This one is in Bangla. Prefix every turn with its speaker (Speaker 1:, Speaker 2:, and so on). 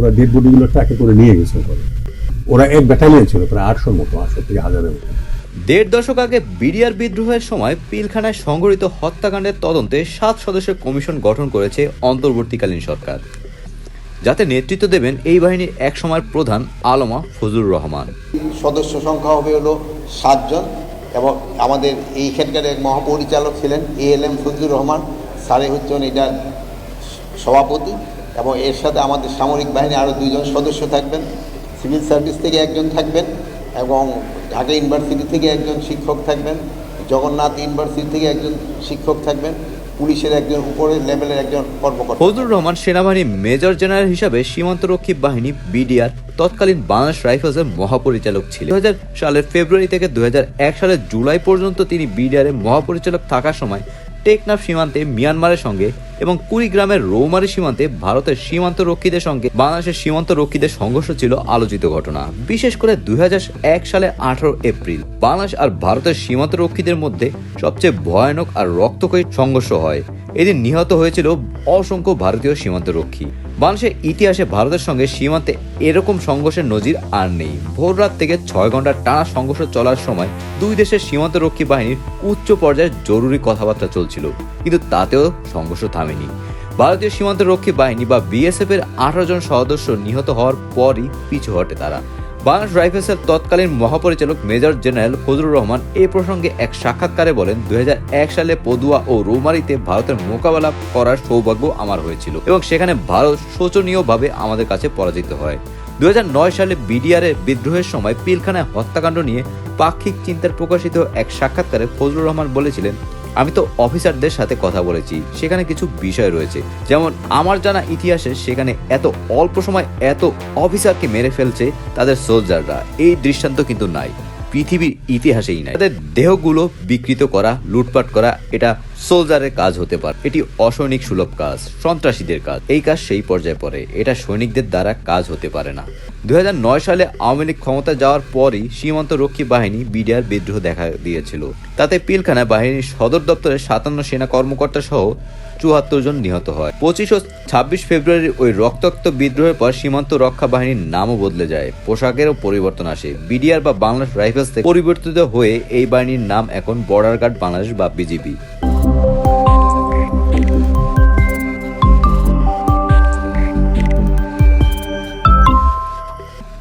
Speaker 1: ওরা ডেড বডিগুলো ট্রাকে করে নিয়ে গেছে ওখানে। ওরা এক ব্যাটালিয়ন ছিল প্রায় আটশোর মতো আটশো থেকে হাজারের মতো।
Speaker 2: দেড় দশক আগে বিডিআর বিদ্রোহের সময় পিলখানায় সংঘটিত হত্যাকাণ্ডের তদন্তে সাত সদস্যের কমিশন গঠন করেছে অন্তর্বর্তীকালীন সরকার যাতে নেতৃত্ব দেবেন এই বাহিনীর এক সময়ের প্রধান আলমা ফজুর রহমান।
Speaker 3: সদস্য সংখ্যা হবে হলো সাতজন এবং আমাদের এইখানকার এক মহাপরিচালক ছিলেন A L M Fazlur Rahman. স্যারে হচ্ছেন এটা সভাপতি। এবং এর সাথে আমাদের সামরিক বাহিনী আরও দুইজন সদস্য থাকবেন, সিভিল সার্ভিস থেকে একজন থাকবেন এবং ঢাকা ইউনিভার্সিটি থেকে একজন শিক্ষক থাকবেন, জগন্নাথ ইউনিভার্সিটি থেকে একজন শিক্ষক থাকবেন, পুলিশের একজন উপরের লেভেলের একজন কর্মকর্তা।
Speaker 2: ফজলুর রহমান সেনাবাহিনী মেজর জেনারেল হিসাবে সীমান্তরক্ষী বাহিনী বিডিআর, তৎকালীন বাংলাদেশ রাইফেলসের মহাপরিচালক ছিলেন। দু সালের ফেব্রুয়ারি থেকে দু সালের জুলাই পর্যন্ত তিনি বিডিআরের মহাপরিচালক থাকার সময় টেকনাফ সীমান্তে মিয়ানমারের সঙ্গে এবং কুড়িগ্রামের রৌমারী সীমান্তে ভারতের সীমান্ত রক্ষীদের সঙ্গে বাংলাদেশের সীমান্ত রক্ষীদের সংঘর্ষ ছিল আলোচিত ঘটনা। বিশেষ করে দুই হাজার এক সালে আঠারো এপ্রিল, বাংলাদেশ আর ভারতের সীমান্ত রক্ষীদের মধ্যে সবচেয়ে ভয়ানক আর রক্তক্ষয়ী সংঘর্ষ হয়। এদিন নিহত হয়েছিল অসংখ্য ভারতীয় সীমান্ত রক্ষী। বাংলাদেশের ইতিহাসে ভারতের সঙ্গে সীমান্তে এরকম সংঘর্ষের নজির আর নেই। ভোর রাত থেকে ছয় ঘণ্টা টানা সংঘর্ষ চলার সময় দুই দেশের সীমান্ত রক্ষী বাহিনীর উচ্চ পর্যায়ের জরুরি কথাবার্তা চলছিল। কিন্তু তাতেও সংঘর্ষ থামেনি ভারতীয় সীমান্ত রক্ষী বাহিনী বা বিএসএফ এর আঠারো জন সদস্য নিহত হওয়ার পরই পিছু হটে তারা। বাংলাদেশ রাইফেলসের তৎকালীন মহাপরিচালক মেজর জেনারেল ফজলুর রহমান এ প্রসঙ্গে এক সাক্ষাৎকারে বলেন, দুই সালে পদুয়া ও রৌমারিতে ভারতের মোকাবেলা করার সৌভাগ্য আমার হয়েছিল এবং সেখানে ভারত শোচনীয়ভাবে আমাদের কাছে পরাজিত হয়। দুই হাজার নয় সালে বিডিআর এর বিদ্রোহের সময় পিলখানায় হত্যাকাণ্ড নিয়ে পাক্ষিক চিন্তার প্রকাশিত এক সাক্ষাৎকারে ফজলুর রহমান বলেছিলেন আমি তো অফিসারদের সাথে কথা বলেছি, সেখানে কিছু বিষয় রয়েছে। যেমন, আমার জানা ইতিহাসে সেখানে এত অল্প সময় এত অফিসারকে মেরে ফেলছে তাদের সোলজাররা। এই দৃষ্টান্ত কিন্তু নাই। পৃথিবীর ইতিহাসেই নাই। তাদের দেহগুলো বিকৃত করা, লুটপাট করা, এটা সোলজারের কাজ হতে পারে। এটি অসৈনিক সুলভ কাজ, সন্ত্রাসীদের কাজ। এই কাজ সেই পর্যায়ে পড়ে। এটা সৈনিকদের দ্বারা কাজ হতে পারে না। দুই হাজার নয় সালে আওয়ামী লীগ ক্ষমতা যাওয়ার পরই সীমান্ত রক্ষী বাহিনী বিডিআর বিদ্রোহ দেখা দিয়েছিল। তাতে পিলখানা বাহিনীর সদর দপ্তরের সাতান্ন সেনা কর্মকর্তা সহ চুয়াত্তর জন নিহত হয়। পঁচিশ ও ছাব্বিশ ফেব্রুয়ারি ওই রক্তাক্ত বিদ্রোহের পর সীমান্ত রক্ষা বাহিনীর নামও বদলে যায়। পোশাকেরও পরিবর্তন আসে। বিডিআর বা বাংলাদেশ রাইফেলস থেকে পরিবর্তিত হয়ে এই বাহিনীর নাম এখন বর্ডার গার্ড বাংলাদেশ বা বিজিবি।